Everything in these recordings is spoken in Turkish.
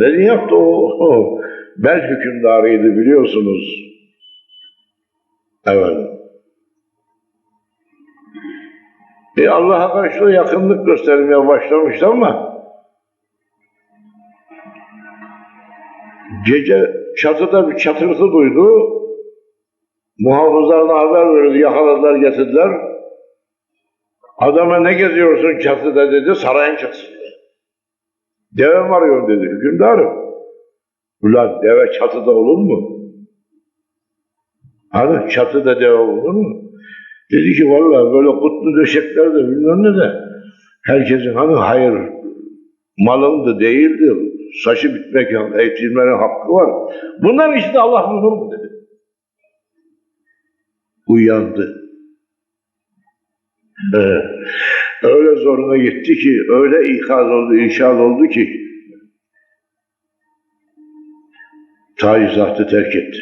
Ne yaptı o? o hükümdarıydı biliyorsunuz. Evet. E Allah'a karşı da yakınlık göstermeye başlamıştı ama gece çatıda bir çatırtı duydu. Muhafızlarına haber verildi, yakaladılar, getirdiler. Adama ne geziyorsun çatıda dedi, sarayın çatısında. Deve mi arıyorsun dedi, hükümdarım. Ulan deve çatıda olur mu? Hani çatıda deve olur mu? Dedi ki vallahi böyle kutlu döşekler de bilmem ne de herkesin hani hayır malındı değildi. Saçı bitmek, eğitimlerin hakkı var. Bunların içinde Allah bulur mu dedi. Uyandı. Öyle zoruna gitti ki, öyle ikaz oldu, inşaat oldu ki tacizatı terk etti.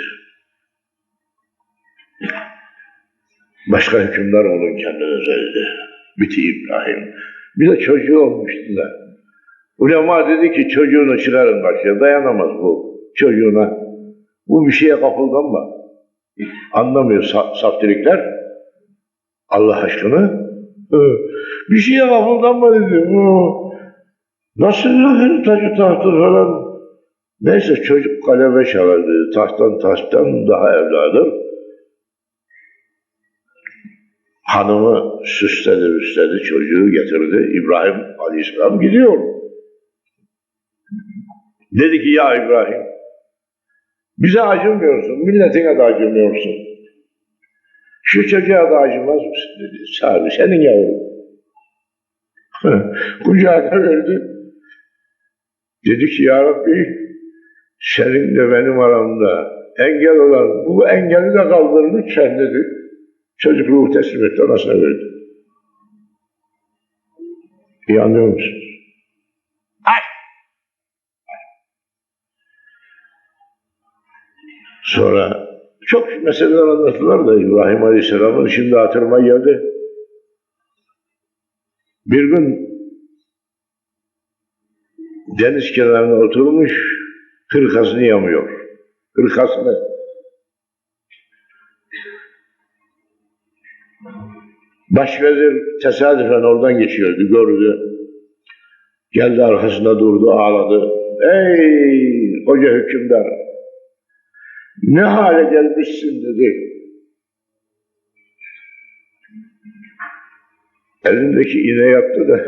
Başka hükümler olun kendine söyledi. Biti İbrahim. Bir de çocuğu olmuştu da. Ulema dedi ki çocuğunu çıkarın karşıya. Dayanamaz bu çocuğuna. Bu bir şeye kapıldanma. Anlamıyor sa saftirikler. Allah aşkına. Bir şeye kapıldanma dedi. Hı. Nasıl yani tacı tahtı falan. Neyse çocuk kaleme çalardı. Tahttan taştan daha evladım. Hanımı süsledi süsledi çocuğu getirdi. İbrahim Aleyhisselam gidiyor. Dedi ki ya İbrahim bize acımıyorsun, milletine de acımıyorsun. Şu çocuğa da acımaz mısın dedi. Sabi senin yavrun. Kucağına verdi. Dedi ki ya Rabbi senin de benim aramda engel olan bu engeli de kaldır lütfen dedi. Çocuk ruhu teslim etti, anasına verdi. İyi anlıyor musunuz? Ay! Sonra çok meseleler anlattılar da İbrahim Aleyhisselam'ın şimdi hatırıma geldi. Bir gün deniz kenarına oturmuş, hırkasını yamıyor. Hırkasını. Başvezir tesadüfen oradan geçiyordu, gördü. Geldi arkasında durdu, ağladı. Ey koca hükümdar! Ne hale gelmişsin dedi. Elindeki iğne yaptı da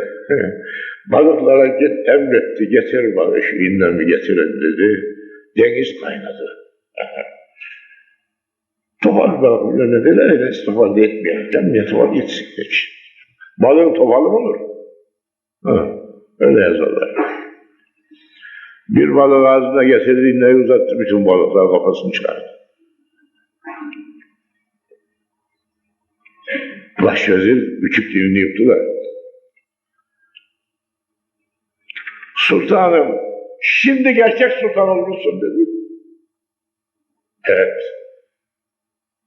balıklara git emretti, getir bana şu iğnemi getirin dedi. Deniz kaynadı. Topal balık dediler öyle topal etmeyelim. Canım topal gitsin hiç. Balığın topalı mı olur? Ha, öyle yazarlar. Bir balık ağzına getirdi, iğneyi uzattı, bütün balıklar kafasını çıkardı. Başvezir küçük dilini yıktılar. Sultanım, şimdi gerçek sultan olmuşsun dedi. Evet.